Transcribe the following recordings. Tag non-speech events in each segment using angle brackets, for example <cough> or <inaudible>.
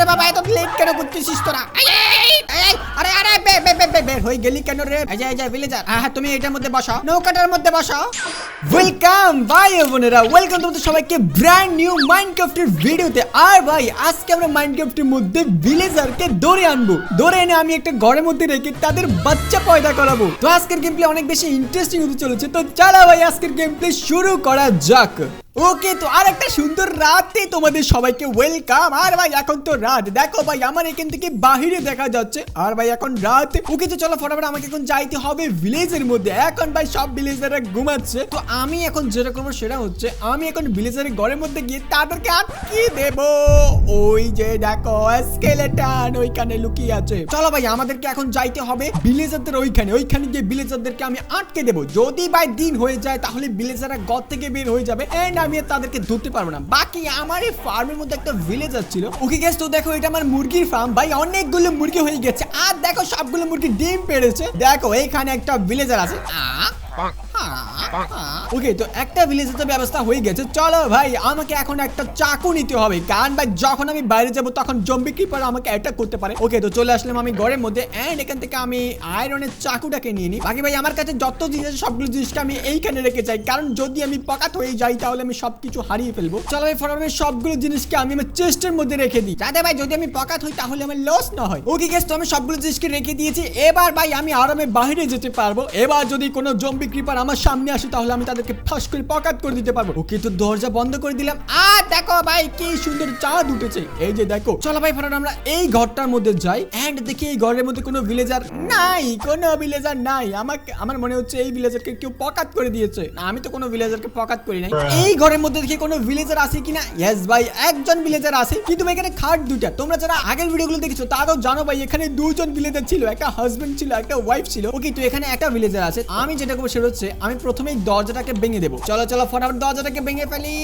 রে বাবা, এত লেট কেন করতেছিস তোরা? আরে আরে বের হয়ে গেলি কেন রে? এই যে ভিলেজার হ্যাঁ তুমি এটার মধ্যে বসো। নৌকাটার মধ্যে বসো। ওয়েলকাম ভাই বোনেরা। ওয়েলকাম তোমাদের সবাইকে ব্র্যান্ড নিউ মাইনক্রাফটের ভিডিওতে আর ভাই, আজকে আমরা মাইনক্রাফটের মধ্যে ভিলেজারকে ধরে আনব। ধরে এনে আমি একটা ঘরের মধ্যে রেখে তাদের বাচ্চা পয়দা করাবো। তো আজকের গেম প্লে অনেক বেশি ইন্টারেস্টিং হতে চলেছে। তো চলো ভাই, আজকের গেম প্লে শুরু করা যাক। ওকে, তো আর একটা সুন্দর রাতে তোমাদের সবাইকে ওয়েলকাম আর ভাই, এখন তো রাত। দেখো ভাই, আমার এখান থেকে বাহিরে দেখা যাচ্ছে। আর ভাই, এখন রাত। ওকে, তো চলো ফটাফট আমাকে এখন যাইতে হবে ভিলেজের মধ্যে। এখন ভাই, সব ভিলেজাররা ঘুমাচ্ছে। তো আমি এখন যেটা করব সেটা হচ্ছে, আমি এখন ভিলেজারের ঘরের মধ্যে গিয়ে তাদেরকে আটকে দেব। ওই যে দেখো স্কেলেটন ওইখানে লুকিয়ে আছে। চলো ভাই, আমাদেরকে এখন যাইতে হবে ভিলেজারদের ওইখানে। ওইখানে গিয়ে ভিলেজারদেরকে আমি আটকে দেব। যদি ভাই দিন হয়ে যায়, তাহলে ভিলেজাররা ঘর থেকে বের হয়ে যাবে। এন্ড আমি তাদেরকে ধরতে পারব না। বাকি আমার এই ফার্মের মধ্যে একটা ভিলেজার ছিল। ওকে গেছ তো দেখো, এটা আমার মুরগির ফার্ম ভাই, অনেকগুলো মুরগি হয়ে গেছে। আর দেখো, সবগুলো মুরগি ডিম পেড়েছে। দেখো, এইখানে একটা ভিলেজার আছে। ওকে তো একটা ভিলেজের তো ব্যবস্থা হয়ে গেছে। চলো ভাই, আমাকে এখন একটা চাকু নিতে হবে। কারণ ভাই, যখন আমি বাইরে যাব, তখন জম্বি কিপার আমাকে অ্যাটাক করতে পারে। ওকে তো চলে আসলাম আমি ঘরের মধ্যে এন্ড এখান থেকে আমি আয়রনের চাকুটাকে নিয়ে নিই। বাকি ভাই, আমার কাছে যত জিনিস আছে, সবগুলো জিনিসকে আমি এইখানে রেখে যাই। কারণ যদি আমি পকাত হয়ে যাই, তাহলে আমি সবকিছু হারিয়ে ফেলব। চলো ভাই ফটাফট সবগুলো জিনিসকে আমি আমার চেস্টের মধ্যে রেখে দিই। যাতে ভাই, যদি আমি পকাত হই, তাহলে আমার লস না হয়। ওকে গেস তো আমি সবগুলো জিনিসকে রেখে দিয়েছি। এবার ভাই, আমি আরামে বাইরে যেতে পারব। এবার যদি কোনো জম্বি ক্রিপার আমার সামনে আসে তাহলে আমি তাদেরকে ফাঁস করে পকাত করে দিতে পারব। ওকে তো দরজা বন্ধ করে দিলাম। আর দেখো ভাই কি সুন্দর চাঁদ উঠেছে। এই যে দেখো চলো ভাই ফটাফট আমরা এই ঘরটার মধ্যে যাই। এন্ড দেখি এই ঘরের মধ্যে কোনো ভিলেজার নাই কোনো ভিলেজার নাই। আমাকে আমার মনে হচ্ছে এই ভিলেজারকে কেউ পকাত করে দিয়েছে। না আমি তো কোনো ভিলেজারকে পকাত করি নাই। এই ঘরের মধ্যে দেখি কোনো ভিলেজার আছে কিনা? ইয়েস ভাই একজন ভিলেজার আছে। কিন্তু এখানে খাট দুইটা। তোমরা যারা আগের ভিডিওগুলো দেখেছ তারাও জানো ভাই এখানে দুজন ভিলেজার ছিল। একটা হাজবেন্ড ছিল একটা ওয়াইফ ছিল। ওকে তো এখানে একটা ভিলেজার আছে। আমি যেটা করব সেটা হচ্ছে আমি প্রথমেই দরজাটাকে ভেঙে দেবো। চলো চলো, ফটাফট দরজাটাকে ভেঙে ফেলি।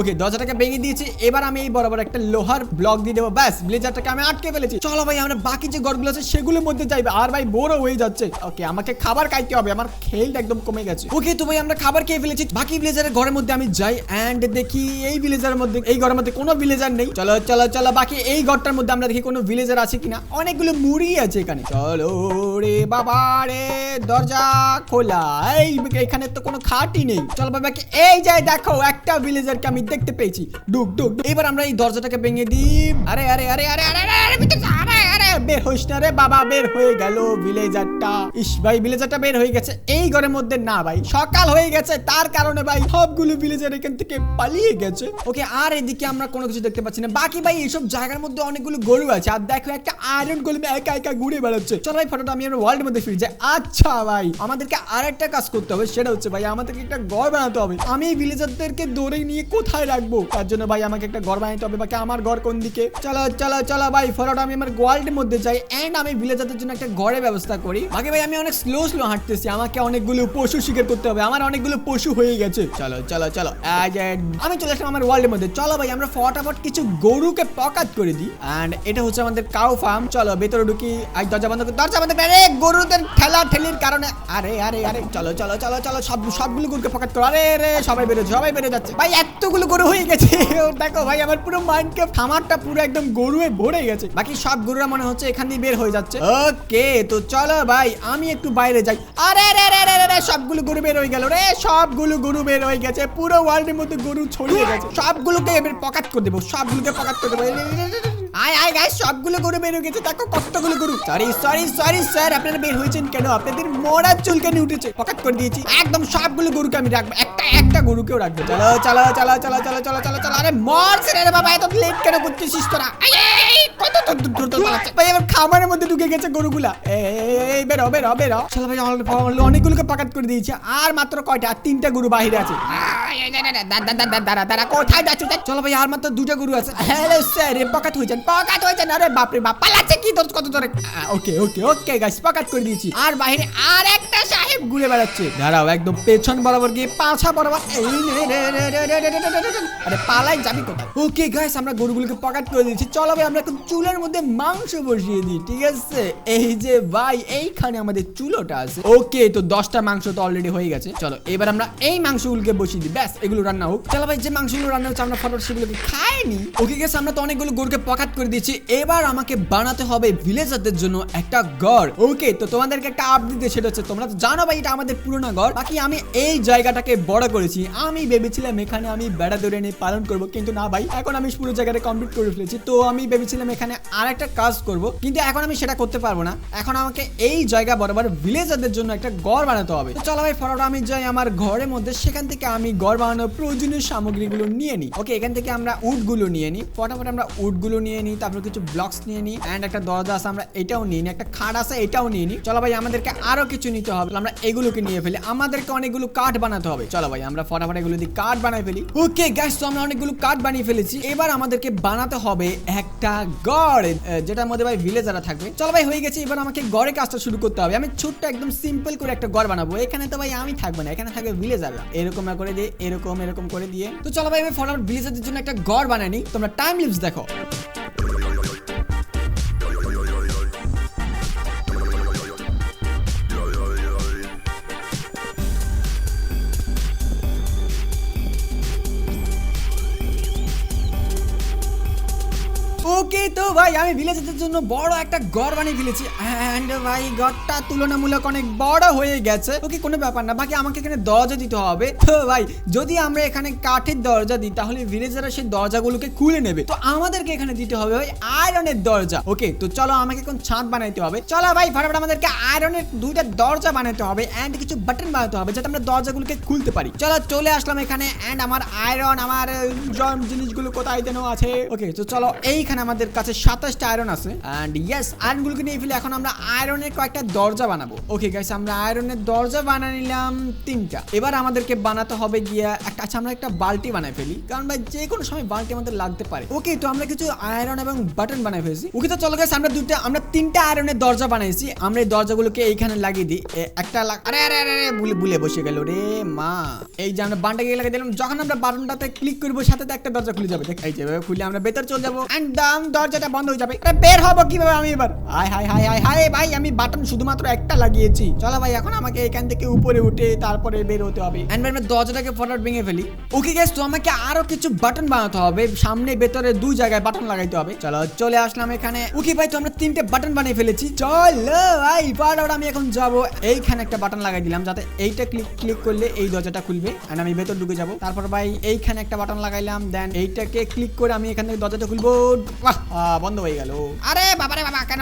ওকে দরজাটাকে ভেঙে দিয়েছি। এবার আমি এই বরাবর একটা লোহার ব্লক দিয়ে দেবো। ব্যাস ভিলেজারটাকে আমি আটকে ফেলেছি। চলো ভাই, আমরা বাকি যে ঘরগুলো আছে সেগুলোর মধ্যে যাইবে আর ভাই, বোরও হয়ে যাচ্ছে। ওকে আমাকে খাবার খাইতে হবে। আমার খেলটা একদম কমে গেছে। ওকে তো ভাই, আমরা খাবার খেয়ে ফেলেছি। বাকি ভিলেজারের ঘরের মধ্যে আমি যাই। অ্যান্ড দেখি এই ভিলেজারের মধ্যে এই ঘরের মধ্যে কোনো ভিলেজার নেই। চলো চলো চলো, বাকি এই ঘরটার মধ্যে আমরা দেখি কোনো ভিলেজার আছে কিনা। অনেকগুলো মুড়ি আছে এখানে। চলো রে বাবা রে দরজা খোলা। এই এখানে তো কোনো খাটই নেই। চল বাবাকে এই যায় দেখো, একটা ভিলেজারকে আমি দেখতে পেয়েছি। ডুক ডুক। এবার আমরা এই দরজাটাকে ভেঙে দিই। আরে আরে আরে আরে আরে আরে আরে বের হইস না রে বাবা, বের হয়ে গেল ভিলেজারটা ইস ভাই ভিলেজারটা বের হয়ে গেছে। এই ঘরের মধ্যে না ভাই, সকাল হয়ে গেছে, তার কারণে ভাই সবগুলো ভিলেজার এখান থেকে পালিয়ে গেছে। ওকে, আর এদিকে আমরা কোনো কিছু দেখতে পাচ্ছি না। বাকি ভাই, এইসব জায়গার মধ্যে অনেকগুলো গরু আছে। আর দেখো, একটা আয়রন গোলমে একা একা ঘুরে বেড়াচ্ছে। চলো ভাই ফটোটা আমি আমার ওয়ার্ল্ডের মধ্যে ফিরে যাই। আচ্ছা ভাই, আমাদেরকে আর একটা কাজ করতে হবে, সেটা হচ্ছে ভাই, আমাদেরকে একটা ঘর বানাতে হবে। আমি ভিলেজারদেরকে দৌড়ে নিয়ে কোথায় রাখব? তার জন্য ভাই, আমাকে একটা ঘর বানাতে হবে। বাকি আমার ঘর কোন দিকে? চলো চলো চলো ভাই ফটোটা আমি আমার ওয়ার্ল্ডের মধ্যে যাই এন্ড আমি ভিলেজারদের জন্য একটা ঘরের ব্যবস্থা করি। বাকি ভাই, আমি অনেক স্লো স্লো হাঁটতেছি। আমাকে অনেকগুলো পশু শিকার করতে হবে। আমার অনেকগুলো পশু হয়ে গেছে। চলো চলো চলো আমি চলে আসলাম আমার ওয়ার্ল্ডের মধ্যে। চলো ভাই, আমরা ফটাফট কিছু গরুকে পকাত করে দিই। এন্ড এটা হচ্ছে আমাদের কাউ ফার্ম চলো, ভেতরে ঢুকি। আজ দরজা বন্ধ দরজা বন্ধ আরে, গরুদের ঠেলা ঠেলির কারণে আরে আরে আরে। চলো চলো চলো চলো, সব সবগুলো গরুকে পকাত করো। আরে রে সবাই বেরোচ্ছে সবাই বেরো যাচ্ছে। ভাই, এতগুলো গরু হয়ে গেছে। <laughs> দেখো ভাই, আমার পুরো মাইন্ডকে খামারটা পুরো একদম গরুয়ে ভরে গেছে। বাকি সব গরুরা মনে হচ্ছে এখান দিয়ে বের হয়ে যাচ্ছে। ওকে তো চলো ভাই আমি একটু বাইরে যাই। আরে রে রে রে রে সবগুলো গরু বের হয়ে গেল রে সবগুলো গরু বের হয়ে গেছে পুরো ওয়ার্ল্ডের মধ্যে গরু ছড়িয়ে গেছে। সবগুলোকে এবার পকাত করে দেবো সবগুলোকে পকাত করে দেবো। আয় আয় সবগুলো গরু বের হয়ে গেছে দেখো কতগুলো গরু। সরি সরি সরি স্যার আপনারা বের হয়েছেন কেন? আপনাদের মোড়া চুলকানি উঠেছে? করে দিয়েছি। একদম সবগুলো গরুকে আমি রাখব একটা একটা গরুকেও রাখব। চলো চলো চলো চলো চলো চলো চলো চলো আরে মর রে বাবা এত লেট কেন করতেছিস তোরা? আয়, খাবারের মধ্যে ঢুকে গেছে গরুগুলা এই বেরো চলো ভাই অনেকগুলোকে পাকাত করে দিয়েছি আর মাত্র কয়টা আর তিনটা বাহিরে আছে চলো ভাই আর মাত্র দুটো গরু আছে হ্যালো হয়েছেন বাপরে বাপ পালাচ্ছে কি তোর কত ধরে ওকে ওকে ওকে গাইস পাকাত করে দিয়েছি আর বাহিরে আর একটা সাহেব ঘুরে বেড়াচ্ছে দাঁড়াও একদম পেছন বরাবর গিয়ে পাছা বরাবর পালাই যাবি কোথায় ওকে গাইস আমরা গরুগুলোকে পকাট করে দিয়েছি চলো ভাই আমরা এখন চুলের মধ্যে মাংস বসিয়ে দিই, ঠিক আছে? এই যে ভাই, এইখানে আমাদের চুলোটা আছে। ওকে, তো দশটা মাংস তো অলরেডি হয়ে গেছে। চলো, এবার আমরা এই মাংসগুলোকে বসিয়ে দিই। ব্যাস, এগুলো রান্না হোক। চলো ভাই, যে মাংসগুলো রান্না হচ্ছে, আমরা ফটোফট সেগুলোকে খাইনি। ওকে গেছে আমরা তো অনেকগুলো গরুকে পকাত করে দিয়েছি। এবার আমাকে বানাতে হবে ভিলেজারদের জন্য একটা গড়। ওকে, তো তোমাদেরকে একটা আপডেট দিয়ে সেটা হচ্ছে, তোমরা তো জানো ভাই, এটা আমাদের পুরোনো ঘর বাকি আমি এই জায়গাটাকে বড় করেছি। আমি ভেবেছিলাম এখানে আমি বেড়া ধরে নিয়ে পালন করব, কিন্তু না ভাই, এখন আমি পুরো জায়গাটা কমপ্লিট করে ফেলেছি। তো আমি ভেবেছিলাম এখানে আর একটা কাজ করব, কিন্তু এখন আমি সেটা করতে পারব না। এখন আমাকে এই জায়গা বরাবর ভিলেজারদের জন্য একটা ঘর বানাতে হবে। চলো ভাই, ফটোটা আমি যাই আমার ঘরের মধ্যে, সেখান থেকে আমি ঘর বানানোর প্রয়োজনীয় সামগ্রীগুলো নিয়ে নিই। ওকে এখান থেকে আমরা উডগুলো নিয়ে নিই। ফটাফট আমরা উডগুলো নিয়ে নিই, তারপর কিছু ব্লকস নিয়ে নিই অ্যান্ড একটা দরজা আছে, আমরা এটাও নিয়ে নিই, একটা খাট আছে, এটাও নিয়ে নিই। চলো ভাই, আমাদেরকে আরও কিছু নিতে হবে। আমরা এগুলোকে নিয়ে ফেলি। আমাদেরকে অনেকগুলো কাঠ বানাতে হবে। চলো ভাই, আমরা ফটাফট এগুলো দিয়ে কাঠ বানাই ফেলি। ওকে গ্যাস তো আমরা অনেকগুলো কাঠ বানিয়ে ফেলেছি। এবার আমাদেরকে বানাতে হবে একটা গড় যেটার মধ্যে ভাই ভিলেজাররা থাকবে। চলো ভাই, হয়ে গেছে, এবার আমাকে গড়ে কাজটা শুরু করতে হবে। আমি ছোট্ট, একদম সিম্পল করে একটা গড় বানাবো। এখানে তো ভাই আমি থাকব না, এখানে থাকবে ভিলেজাররা এরকম করে দিয়ে, এরকম এরকম করে দিয়ে। তো চলো ভাই, আমি ফটাফট ভিলেজারদের জন্য একটা গড় বানাই তোমরা টাইম লিপস দেখো। ওকে তো ভাই, আমি ভিলেজের জন্য বড় একটা ঘর বানিয়ে ফেলেছি। অ্যান্ড ভাই ঘরটা তুলনামূলক অনেক বড় হয়ে গেছে। ওকে কোনো ব্যাপার না, বাকি আমাকে এখানে দরজা দিতে হবে। তো ভাই, যদি আমরা এখানে কাঠের দরজা দিই, তাহলে ভিলেজাররা সেই দরজাগুলোকে খুলে নেবে। তো আমাদেরকে এখানে দিতে হবে ভাই আয়রনের দরজা। ওকে, তো চলো আমাকে এখন ছাদ বানাইতে হবে। চলো ভাই, ফটাফট আমাদেরকে আয়রনের দুইটা দরজা বানাতে হবে অ্যান্ড কিছু বাটন বানাতে হবে, যাতে আমরা দরজাগুলোকে খুলতে পারি। চলো, চলে আসলাম এখানে অ্যান্ড আমার আয়রন আমার জিনিসগুলো কোথায় যেন আছে। ওকে, তো চলো এইখানে আমাদের কাছে সাতাশটা আয়রন আছে। অ্যান্ড ইয়েস আয়রনগুলোকে নিয়ে ফেলে এখন আমরা আয়রনের কয়েকটা দরজা বানাবো। ওকে গাইস আমরা আয়রনের দরজা বানিয়ে নিলাম তিনটা। এবার আমাদেরকে বানাতে হবে গিয়া একটা আচ্ছা আমরা একটা বালতি বানাই ফেলি। কারণ ভাই যে কোনো সময় বালতি আমাদের লাগতে পারে। ওকে তো আমরা কিছু আয়রন এবং বাটন বানাই ফেলছি। ওকে তো চলো গাইস আমরা দুটো আমরা তিনটা আয়রনের দরজা বানাইছি আমরা এই দরজাগুলোকে এইখানে লাগিয়ে দিই। একটা আরে আরে আরে ভুলে বসে গেল রে মা। এই যে আমরা বানটা গিয়ে লাগিয়ে দিলাম। যখন আমরা বাটনটাতে ক্লিক করব, সাথে একটা দরজা খুলে যাবে। দেখ, এই যে খুলে আমরা ভেতর চলে যাব। এন্ড দাম দরজাটা বন্ধ হয়ে যাবে। বের হব কীভাবে আমি এবার? Hi hi hi hi hi ভাই, আমি বাটন শুধুমাত্র একটা লাগিয়েছি। চলো ভাই, এখন আমাকে এখান থেকে উপরে উঠে তারপরে বের হতে হবে। এন্ড দরজাটাকে ফটাফট ভেঙে ফেলি। ওকে গেস তো আমাকে আরও কিছু বাটন বানাতে হবে। সামনে, ভেতরে দুই জায়গায় বাটন লাগাইতে হবে। চলো, চলে আসলাম এখানে। ওকে ভাই, তো আমরা তিনটে বাটন বানিয়ে ফেলেছি। চলো, ভাই ফটাফট আমি এখন যাব। এইখানে একটা বাটন লাগাই দিলাম, যাতে এইটা ক্লিক ক্লিক করলে এই দরজাটা খুলবে। এন্ড আমি ভেতর ঢুকে যাব। তারপর ভাই, এইখানে একটা বাটন লাগাইলাম। দেন এইটাকে ক্লিক করে আমি এখান থেকে দরজাটা খুলবো। বন্ধ হয়ে গেল। আরে বাবা রে বাবা, কেন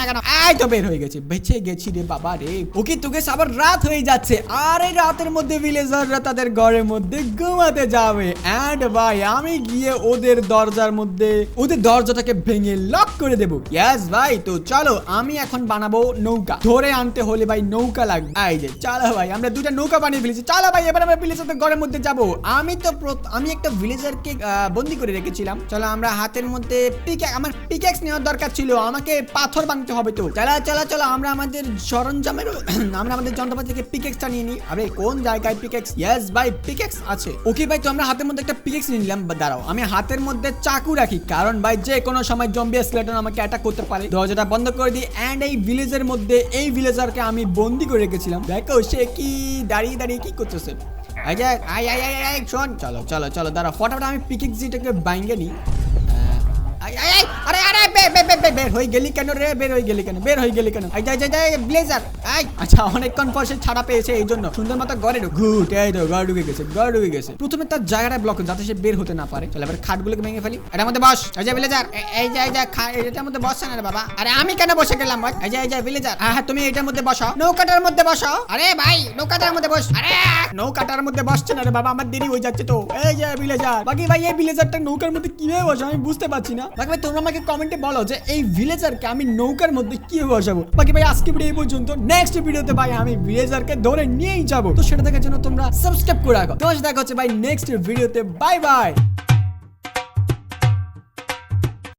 না কেন? এই তো বের হয়ে গেছে, বেঁচে গেছি রে বাবা রে। ওকে তোকে রাত হয়ে যাচ্ছে। আর এই রাতের মধ্যে ভিলেজাররা তাদের ঘরের মধ্যে ঘুমাতে যাবে। এন্ড ভাই, আমি গিয়ে ওদের দরজার মধ্যে, ওদের দরজাটাকে ভেঙে লক করে দেবো। ইয়েস ভাই, তো চলো, আমি এখন বানাবো নৌকা। ধরে আনতে হলে ভাই নৌকা লাগবে। এই যে, চলো ভাই, আমরা দুটা নৌকা বানিয়ে ফেলেছি। চলো ভাই, এবার আমরা ভিলেজারদের ঘরের মধ্যে যাব। আমি তো আমি একটা ভিলেজারকে বন্দি করে রেখেছিলাম। চলো আমরা হাতের মধ্যে পিক আমার পিকেক্স নেওয়ার দরকার ছিল। আমাকে পাথর বানতে হবে তো। চলা, চলো চলো, আমরা আমাদের সরঞ্জামের <clears throat> আমরা আমাদের যন্ত্রপাতি থেকে পিকেক্সটা নিয়ে নিই। আরে, কোন জায়গায় পিকেক্স ইয়েস ভাই পিকেক্স আছে। ওকে ভাই তো আমরা হাতের মধ্যে একটা পিকেক্স নিয়ে নিলাম, দাঁড়াও। আমি হাতের মধ্যে চাকু রাখি, কারণ, ভাই, যে কোনো সময় জম্বি স্কেলেটন আমাকে অ্যাটাক করতে পারে। দরজাটা বন্ধ করে দিই এন্ড এই ভিলেজের মধ্যে, এই ভিলেজারকে আমি বন্দি করে রেখেছিলাম। দেখো, সে কি দাঁড়িয়ে দাঁড়িয়ে কি করতেছে? যে আই আই আই আই শোন। চলো চলো চলো দাঁড়া ফটাফট আমি পিকেক্স জিটাকে বাইঙ্গে নিই। আই, আই, আই, আরে আরে বে বে বে বে বের হয়ে গেলি কেন রে? বের হয়ে গেলি কেন? বের হয়ে গেলি কেন? ব্লেজার আচ্ছা অনেকক্ষণ পর সে ছাড়া পেয়েছে এই জন্য। সুন্দর মতো গুড এই তো ঢুকে গেছে ঢুকে গেছে। প্রথমে তার জায়গাটা ব্লক যাতে সে বের হতে না পারে। চলে, এবার ভেঙে ফেলি। এটার মধ্যে বস। এই যে ব্লেজার এই যে এই যে এটার মধ্যে না বাবা। আরে আমি কেন বসে গেলাম ভাই এই যে এই যে, ব্লেজার। হ্যাঁ হ্যাঁ তুমি এটার মধ্যে বসো নৌকাটার মধ্যে বসো আরে ভাই, নৌকাটার মধ্যে বস। আরে! নৌকাটার মধ্যে বসছে না রে বাবা, আমার দেরি হয়ে যাচ্ছে তো। এই যে ভিলেজার বাকি ভাই, এই ভিলেজারটা নৌকার মধ্যে কীভাবে বসে আমি বুঝতে পারছি না। বাকি তোমরা আমাকে কমেন্টে বলো যে এই ভিলেজারকে আমি নৌকার মধ্যে কি বসাবো? বাকি ভাই আজকে ভিডিও এই পর্যন্ত। নেক্সট ভিডিওতে ভাই, আমি ভিলেজারকে ধরে নিয়েই যাব। তো সেটা দেখার জন্য তোমরা সাবস্ক্রাইব করে রাখো। তো দেখা হচ্ছে ভাই নেক্সট ভিডিওতে বাই বাই